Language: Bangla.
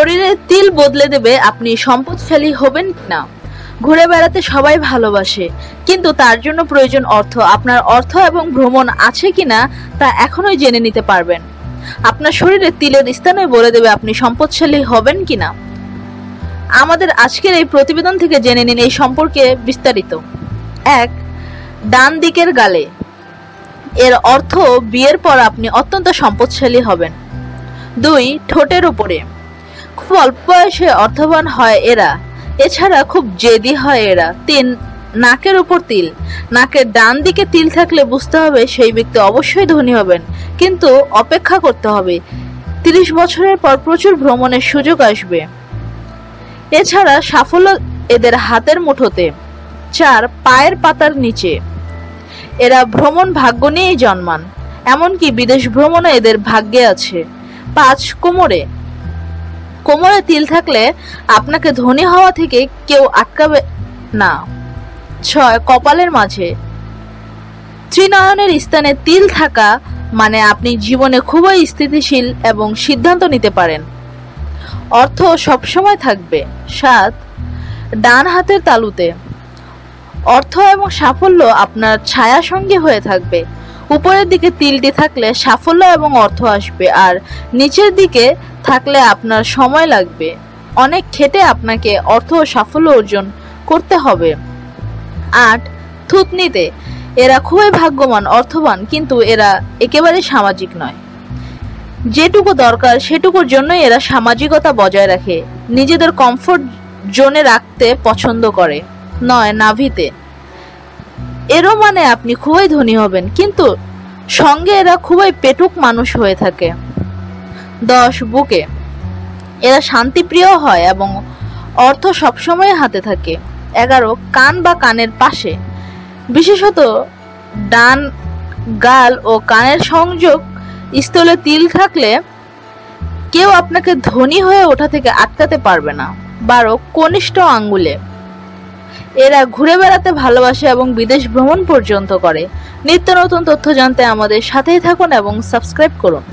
শরীরের তিল বদলে দেবে, আপনি সম্পদশালী হবেন না। ঘুরে বেড়াতে সবাই ভালোবাসে, কিন্তু তার জন্য প্রয়োজন অর্থ। আপনার অর্থ এবং ভ্রমণ আছে কিনা, তা এখনোই জেনে নিতে পারবেন। আপনার শরীরে তিলের স্থানে বলে দেবে আপনি সম্পদশালী হবেন কিনা। আমাদের আজকের এই প্রতিবেদন থেকে জেনে নিন এই সম্পর্কে বিস্তারিত। এক, ডান দিকের গালে। এর অর্থ, বিয়ের পর আপনি অত্যন্ত সম্পদশালী হবেন। দুই, ঠোঁটের উপরে। খুব অল্প বয়সে অর্থবান হয় এরা। এছাড়া খুব জেদি হয় এরা। তিন, নাকের উপর তিল। নাকের ডান দিকে তিল থাকলে বুঝতে হবে সেই ব্যক্তি অবশ্যই ধনী হবেন। কিন্তু অপেক্ষা করতে হবে। তিরিশ বছরের পর প্রচুর ভ্রমণের সুযোগ আসবে। এছাড়া সাফল্য এদের হাতের মুঠোতে। চার, পায়ের পাতার নিচে। এরা ভ্রমণ ভাগ্য নিয়েই জন্মান। এমনকি বিদেশ ভ্রমণও এদের ভাগ্যে আছে। পাঁচ, কোমরে। কোমরে তিল থাকলে আপনাকে ধনী হওয়া থেকে কেউ আটকাবে না। ছয়, কপালের মাঝে। ত্রিনয়নের স্থানে তিল থাকা মানে আপনি জীবনে খুবই স্থিতিশীল এবং সিদ্ধান্ত নিতে পারেন। অর্থ সবসময় থাকবে। সাত, ডান হাতের তালুতে। অর্থ এবং সাফল্য আপনার ছায়া সঙ্গে হয়ে থাকবে। উপরের দিকে তিলটি থাকলে সাফল্য এবং অর্থ আসবে, আর নিচের দিকে থাকলে আপনার সময় লাগবে। অনেক খেটে আপনাকে অর্থ ও সাফল্য অর্জন করতে হবে। আট, থুতনিতে। এরা খুবই ভাগ্যবান, অর্থবান, কিন্তু এরা একেবারে সামাজিক নয়। যেটুকু দরকার, সেটুকুর জন্যই এরা সামাজিকতা বজায় রাখে, নিজেদের কমফোর্ট জোনে রাখতে পছন্দ করে। নয়, নাভিতে। এরও মানে আপনি খুবই ধনী হবেন, কিন্তু সঙ্গে এরা খুবই পেটুক মানুষ হয়ে থাকে। দশ বুকে। এরা শান্তিপ্রিয় হয় এবং অর্থ সবসময় হাতে থাকে। এগারো, কান বা কানের পাশে। বিশেষত ডান গাল ও কানের সংযোগ স্থলে তিল থাকলে কেউ আপনাকে ধনী হয়ে ওঠা থেকে আটকাতে পারবে না। বারো, কনিষ্ঠ আঙ্গুলে। এরা ঘুরে বেড়াতে ভালোবাসে এবং বিদেশ ভ্রমণ পর্যন্ত করে। নিত্য নতুন তথ্য জানতে আমাদের সাথেই থাকুন এবং সাবস্ক্রাইব করুন।